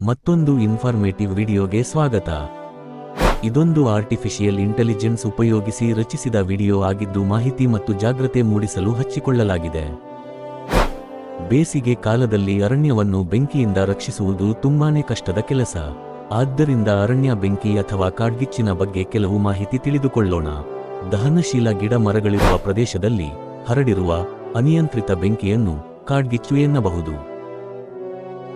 ಮತ್ತೊಂದು ಇನ್ಫಾರ್ಮೇಟಿವ್ ವಿಡಿಯೋಗೆ ಸ್ವಾಗತ. ಇದೊಂದು ಆರ್ಟಿಫಿಷಿಯಲ್ ಇಂಟೆಲಿಜೆನ್ಸ್ ಉಪಯೋಗಿಸಿ ರಚಿಸಿದ ವಿಡಿಯೋ ಆಗಿದ್ದು ಮಾಹಿತಿ ಮತ್ತು ಜಾಗ್ರತೆ ಮೂಡಿಸಲು ಹಚ್ಚಿಕೊಳ್ಳಲಾಗಿದೆ. ಬೇಸಿಗೆ ಕಾಲದಲ್ಲಿ ಅರಣ್ಯವನ್ನು ಬೆಂಕಿಯಿಂದ ರಕ್ಷಿಸುವುದು ತುಂಬಾನೇ ಕಷ್ಟದ ಕೆಲಸ. ಆದ್ದರಿಂದ ಅರಣ್ಯ ಬೆಂಕಿ ಅಥವಾ ಕಾಡ್ಗಿಚ್ಚಿನ ಬಗ್ಗೆ ಕೆಲವು ಮಾಹಿತಿ ತಿಳಿದುಕೊಳ್ಳೋಣ. ದಹನಶೀಲ ಗಿಡ ಮರಗಳಿರುವ ಪ್ರದೇಶದಲ್ಲಿ ಹರಡಿರುವ ಅನಿಯಂತ್ರಿತ ಬೆಂಕಿಯನ್ನು ಕಾಡ್ಗಿಚ್ಚು ಎನ್ನಬಹುದು.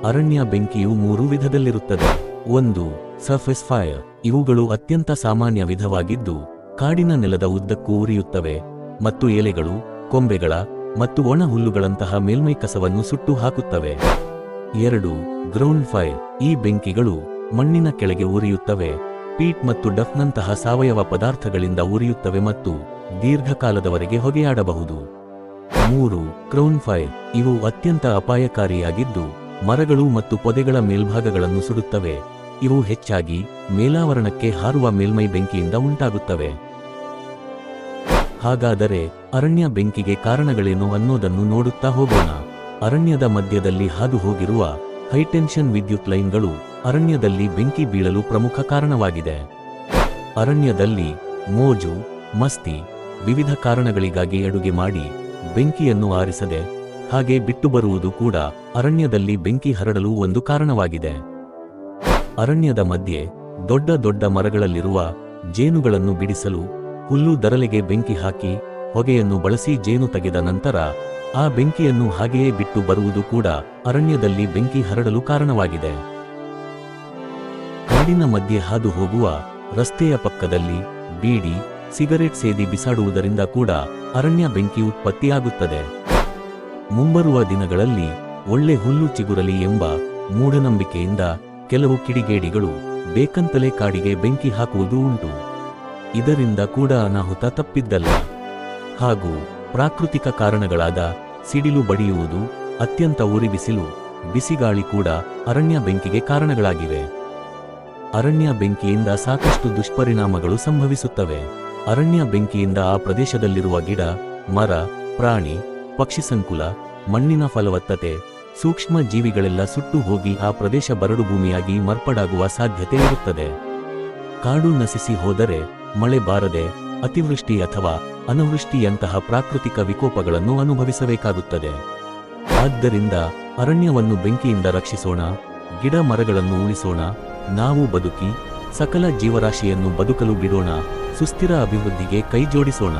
ಅರಣ್ಯ ಬೆಂಕಿಯು ಮೂರು ವಿಧದಲ್ಲಿರುತ್ತದೆ. ಒಂದು ಸರ್ಫೆಸ್ ಫೈರ್ ಇವುಗಳು ಅತ್ಯಂತ ಸಾಮಾನ್ಯ ವಿಧವಾಗಿದ್ದು, ಕಾಡಿನ ನೆಲದ ಉದ್ದಕ್ಕೂ ಉರಿಯುತ್ತವೆ. ಮತ್ತು ಎಲೆಗಳು, ಕೊಂಬೆಗಳ ಮತ್ತು ಒಣ ಹುಲ್ಲುಗಳಂತಹ ಮೇಲ್ಮೈ ಕಸವನ್ನು ಸುಟ್ಟು ಹಾಕುತ್ತವೆ. ಎರಡು ಗ್ರೌಂಡ್ ಫೈರ್ ಈ ಬೆಂಕಿಗಳು ಮಣ್ಣಿನ ಕೆಳಗೆ ಉರಿಯುತ್ತವೆ. ಪೀಟ್ ಮತ್ತು ಡಫ್ನಂತಹ ಸಾವಯವ ಪದಾರ್ಥಗಳಿಂದ ಉರಿಯುತ್ತವೆ ಮತ್ತು ದೀರ್ಘಕಾಲದವರೆಗೆ ಹೊಗೆಯಾಡಬಹುದು. ಮೂರು ಕ್ರೌನ್ ಫೈರ್ ಇವು ಅತ್ಯಂತ ಅಪಾಯಕಾರಿಯಾಗಿದ್ದು ಮರಗಳು ಮತ್ತು ಪೊದೆಗಳ ಮೇಲ್ಭಾಗಗಳನ್ನು ಸುಡುತ್ತವೆ. ಇವು ಹೆಚ್ಚಾಗಿ ಮೇಲಾವರಣಕ್ಕೆ ಹಾರುವ ಮೇಲ್ಮೈ ಬೆಂಕಿಯಿಂದ ಉಂಟಾಗುತ್ತವೆ. ಹಾಗಾದರೆ ಅರಣ್ಯ ಬೆಂಕಿಗೆ ಕಾರಣಗಳೇನು ಅನ್ನೋದನ್ನು ನೋಡುತ್ತಾ ಹೋಗೋಣ. ಅರಣ್ಯದ ಮಧ್ಯದಲ್ಲಿ ಹಾದು ಹೋಗಿರುವ ಹೈಟೆನ್ಷನ್ ವಿದ್ಯುತ್ ಲೈನ್ಗಳು ಅರಣ್ಯದಲ್ಲಿ ಬೆಂಕಿ ಬೀಳಲು ಪ್ರಮುಖ ಕಾರಣವಾಗಿದೆ. ಅರಣ್ಯದಲ್ಲಿ ಮೋಜು, ಮಸ್ತಿ ವಿವಿಧ ಕಾರಣಗಳಿಗಾಗಿ ಅಡುಗೆ ಮಾಡಿ ಬೆಂಕಿಯನ್ನು ಆರಿಸದೆ ಹಾಗೆ ಬಿಟ್ಟು ಬರುವುದು ಕೂಡ ಅರಣ್ಯದಲ್ಲಿ ಬೆಂಕಿ ಹರಡಲು ಒಂದು ಕಾರಣವಾಗಿದೆ. ಅರಣ್ಯದ ಮಧ್ಯೆ ದೊಡ್ಡ ದೊಡ್ಡ ಮರಗಳಲ್ಲಿರುವ ಜೇನುಗಳನ್ನು ಬಿಡಿಸಲು ಹುಲ್ಲು ದರಲೆಗೆ ಬೆಂಕಿ ಹಾಕಿ ಹೊಗೆಯನ್ನು ಬಳಸಿ ಜೇನು ತೆಗೆದ ನಂತರ ಆ ಬೆಂಕಿಯನ್ನು ಹಾಗೆಯೇ ಬಿಟ್ಟು ಬರುವುದು ಕೂಡ ಅರಣ್ಯದಲ್ಲಿ ಬೆಂಕಿ ಹರಡಲು ಕಾರಣವಾಗಿದೆ. ಕಾಡಿನ ಮಧ್ಯೆ ಹಾದು ಹೋಗುವ ರಸ್ತೆಯ ಪಕ್ಕದಲ್ಲಿ ಬೀಡಿ, ಸಿಗರೆಟ್ ಸೇದಿ ಬಿಸಾಡುವುದರಿಂದ ಕೂಡ ಅರಣ್ಯ ಬೆಂಕಿ ಉತ್ಪತ್ತಿಯಾಗುತ್ತದೆ. ಮುಂಬರುವ ದಿನಗಳಲ್ಲಿ ಒಳ್ಳೆ ಹುಲ್ಲು ಚಿಗುರಲಿ ಎಂಬ ಮೂಢನಂಬಿಕೆಯಿಂದ ಕೆಲವು ಕಿಡಿಗೇಡಿಗಳು ಬೇಕಂತಲೇ ಕಾಡಿಗೆ ಬೆಂಕಿ ಹಾಕುವುದು ಉಂಟು. ಇದರಿಂದ ಕೂಡ ಅನಾಹುತ ತಪ್ಪಿದ್ದಲ್ಲ. ಹಾಗೂ ಪ್ರಾಕೃತಿಕ ಕಾರಣಗಳಾದ ಸಿಡಿಲು ಬಡಿಯುವುದು, ಅತ್ಯಂತ ಉರಿ ಬಿಸಿಲು ಬಿಸಿಗಾಳಿ ಕೂಡ ಅರಣ್ಯ ಬೆಂಕಿಗೆ ಕಾರಣಗಳಾಗಿವೆ. ಅರಣ್ಯ ಬೆಂಕಿಯಿಂದ ಸಾಕಷ್ಟು ದುಷ್ಪರಿಣಾಮಗಳು ಸಂಭವಿಸುತ್ತವೆ. ಅರಣ್ಯ ಬೆಂಕಿಯಿಂದ ಆ ಪ್ರದೇಶದಲ್ಲಿರುವ ಗಿಡ, ಮರ, ಪ್ರಾಣಿ ಪಕ್ಷಿ ಸಂಕುಲ, ಮಣ್ಣಿನ ಫಲವತ್ತತೆ, ಸೂಕ್ಷ್ಮ ಜೀವಿಗಳೆಲ್ಲ ಸುಟ್ಟು ಹೋಗಿ ಆ ಪ್ರದೇಶ ಬರಡು ಭೂಮಿಯಾಗಿ ಮರ್ಪಡಾಗುವ ಸಾಧ್ಯತೆ ಇರುತ್ತದೆ. ಕಾಡು ನಶಿಸಿ ಹೋದರೆ, ಮಳೆ ಬಾರದೆ, ಅತಿವೃಷ್ಟಿ ಅಥವಾ ಅನವೃಷ್ಟಿಯಂತಹ ಪ್ರಾಕೃತಿಕ ವಿಕೋಪಗಳನ್ನು ಅನುಭವಿಸಬೇಕಾಗುತ್ತದೆ. ಆದ್ದರಿಂದ ಅರಣ್ಯವನ್ನು ಬೆಂಕಿಯಿಂದ ರಕ್ಷಿಸೋಣ, ಗಿಡ ಮರಗಳನ್ನು ಉಳಿಸೋಣ, ನಾವು ಬದುಕಿ, ಸಕಲ ಜೀವರಾಶಿಯನ್ನು ಬದುಕಲು ಬಿಡೋಣ, ಸುಸ್ಥಿರ ಅಭಿವೃದ್ಧಿಗೆ ಕೈಜೋಡಿಸೋಣ.